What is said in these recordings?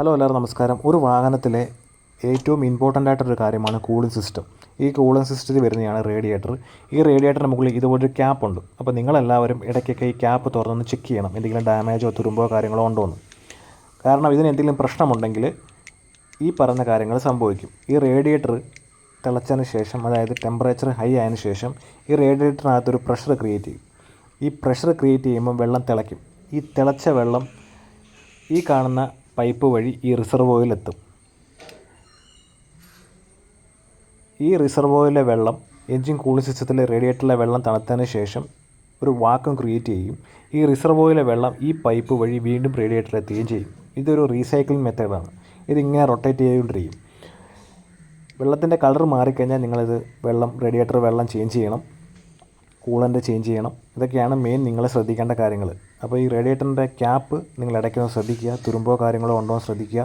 Hello എല്ലാവർക്കും നമസ്കാരം. ഒരു വാഹനത്തിലെ ഏറ്റവും ഇമ്പോർട്ടന്റ് ആയിട്ടൊരു കാര്യമാണ് കൂളിംഗ് സിസ്റ്റം ഈ കൂളിംഗ് സിസ്റ്റത്തിൽ വരുന്നതാണ് റേഡിയേറ്റർ ഈ റേഡിയേറ്ററിന് മുകളിൽ ഇതുപോലൊരു ക്യാപ്പ് ഉണ്ട്. അപ്പോൾ നിങ്ങളെല്ലാവരും ഇടയ്ക്കൊക്കെ ഈ ക്യാപ്പ് തുറന്നൊന്ന് ചെക്ക് ചെയ്യണം. എന്തെങ്കിലും ഡാമേജോ തുരുമ്പോ കാര്യങ്ങളോ ഉണ്ടോ എന്ന്. കാരണം ഇതിന് എന്തെങ്കിലും പ്രശ്നമുണ്ടെങ്കിൽ ഈ പറഞ്ഞ കാര്യങ്ങൾ സംഭവിക്കും. ഈ റേഡിയേറ്റർ തിളച്ചതിന് ശേഷം അതായത് ടെമ്പറേച്ചർ ഹൈ ആയതിനു ശേഷം ഈ റേഡിയേറ്ററിനകത്തൊരു പ്രഷർ ക്രിയേറ്റ് ചെയ്യും. ഈ പ്രഷർ ക്രിയേറ്റ് ചെയ്യുമ്പോൾ വെള്ളം തിളയ്ക്കും. ഈ തിളച്ച വെള്ളം ഈ കാണുന്ന പൈപ്പ് വഴി ഈ റിസർവോയിലെത്തും. ഈ റിസർവോയിലെ വെള്ളം എൻജിൻ കൂളിംഗ് സിസ്റ്റത്തിലെ റേഡിയേറ്ററിലെ വെള്ളം തണുത്തതിന് ശേഷം ഒരു വാക്കം ക്രിയേറ്റ് ചെയ്യും. ഈ റിസർവോയിലെ വെള്ളം ഈ പൈപ്പ് വഴി വീണ്ടും റേഡിയേറ്ററിൽ എത്തുകയും ചെയ്യും. ഇതൊരു റീസൈക്ലിംഗ് മെത്തേഡാണ്. ഇതിങ്ങനെ റൊട്ടേറ്റ് ചെയ്തുകൊണ്ടിരിക്കും. വെള്ളത്തിന്റെ കളർ മാറിക്കഴിഞ്ഞാൽ നിങ്ങളിത് വെള്ളം റേഡിയേറ്റർ വെള്ളം ചേഞ്ച് ചെയ്യണം. കൂളന്റ് ചേഞ്ച് ചെയ്യണം. ഇതൊക്കെയാണ് മെയിൻ നിങ്ങൾ ശ്രദ്ധിക്കേണ്ട കാര്യങ്ങൾ അപ്പോൾ ഈ റേഡിയേറ്ററിന്റെ ക്യാപ്പ് നിങ്ങൾ ഇടയ്ക്കൊന്ന് ശ്രദ്ധിക്കുക. തുരുമ്പോ കാര്യങ്ങളോ ഉണ്ടോ ശ്രദ്ധിക്കുക.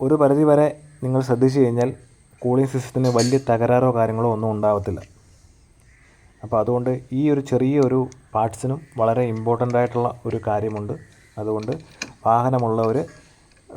ഒരു പരിധി വരെ നിങ്ങൾ ശ്രദ്ധിച്ചു കഴിഞ്ഞാൽ കൂളിംഗ് സിസ്റ്റത്തിന് വലിയ തകരാറോ കാര്യങ്ങളോ ഒന്നും ഉണ്ടാവത്തില്ല. അപ്പോൾ അതുകൊണ്ട് ഈ ഒരു ചെറിയൊരു പാർട്സിനും വളരെ ഇമ്പോർട്ടന്റ് ആയിട്ടുള്ള ഒരു കാര്യമുണ്ട്. അതുകൊണ്ട് വാഹനമുള്ളവർ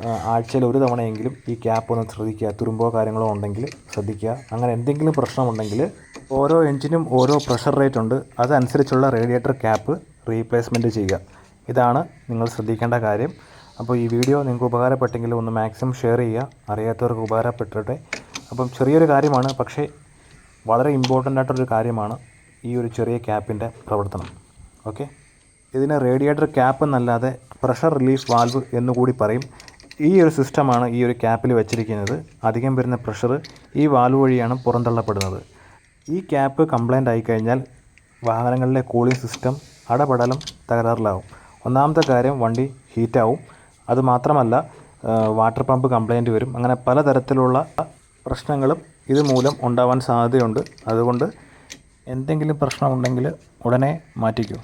ആഴ്ചയിൽ ഒരു തവണയെങ്കിലും ഈ ക്യാപ്പ് ഒന്ന് ശ്രദ്ധിക്കുക. തുരുമ്പോ കാര്യങ്ങളോ ഉണ്ടെങ്കിൽ ശ്രദ്ധിക്കുക. അങ്ങനെ എന്തെങ്കിലും പ്രശ്നമുണ്ടെങ്കിൽ ഓരോ എഞ്ചിനും ഓരോ പ്രഷർ റേറ്റ് ഉണ്ട്. അതനുസരിച്ചുള്ള റേഡിയേറ്റർ ക്യാപ്പ് റീപ്ലേസ്മെന്റ് ചെയ്യുക. ഇതാണ് നിങ്ങൾ ശ്രദ്ധിക്കേണ്ട കാര്യം. അപ്പോൾ ഈ വീഡിയോ നിങ്ങൾക്ക് ഉപകാരപ്പെട്ടെങ്കിൽ ഒന്ന് മാക്സിമം ഷെയർ ചെയ്യുക. അറിയാത്തവർക്ക് ഉപകാരപ്പെട്ടിട്ടെ. അപ്പം ചെറിയൊരു കാര്യമാണ്. പക്ഷേ വളരെ ഇമ്പോർട്ടന്റ് ആയിട്ടൊരു കാര്യമാണ് ഈ ഒരു ചെറിയ ക്യാപ്പിന്റെ പ്രവർത്തനം. ഓക്കെ ഇതിന് റേഡിയേറ്റർ ക്യാപ്പ് എന്നല്ലാതെ പ്രഷർ റിലീഫ് വാൽവ് എന്നുകൂടി പറയും. ഈ ഒരു സിസ്റ്റമാണ് ഈ ഒരു ക്യാപ്പിൽ വെച്ചിരിക്കുന്നത്. അധികം വരുന്ന പ്രഷർ ഈ വാൽവ് വഴിയാണ് പുറന്തള്ളപ്പെടുന്നത്. ഈ ക്യാപ്പ് കംപ്ലൈന്റ് ആയിക്കഴിഞ്ഞാൽ വാഹനങ്ങളിലെ കൂളിംഗ് സിസ്റ്റം അടപടലം തകരാറിലാവും. ഒന്നാമത്തെ കാര്യം വണ്ടി ഹീറ്റാവും. അതുമാത്രമല്ല വാട്ടർ പമ്പ് കംപ്ലൈന്റ് വരും. അങ്ങനെ പലതരത്തിലുള്ള പ്രശ്നങ്ങളും ഇതുമൂലം ഉണ്ടാവാൻ സാധ്യതയുണ്ട്. അതുകൊണ്ട് എന്തെങ്കിലും പ്രശ്നമുണ്ടെങ്കിൽ ഉടനെ മാറ്റിക്കൂ.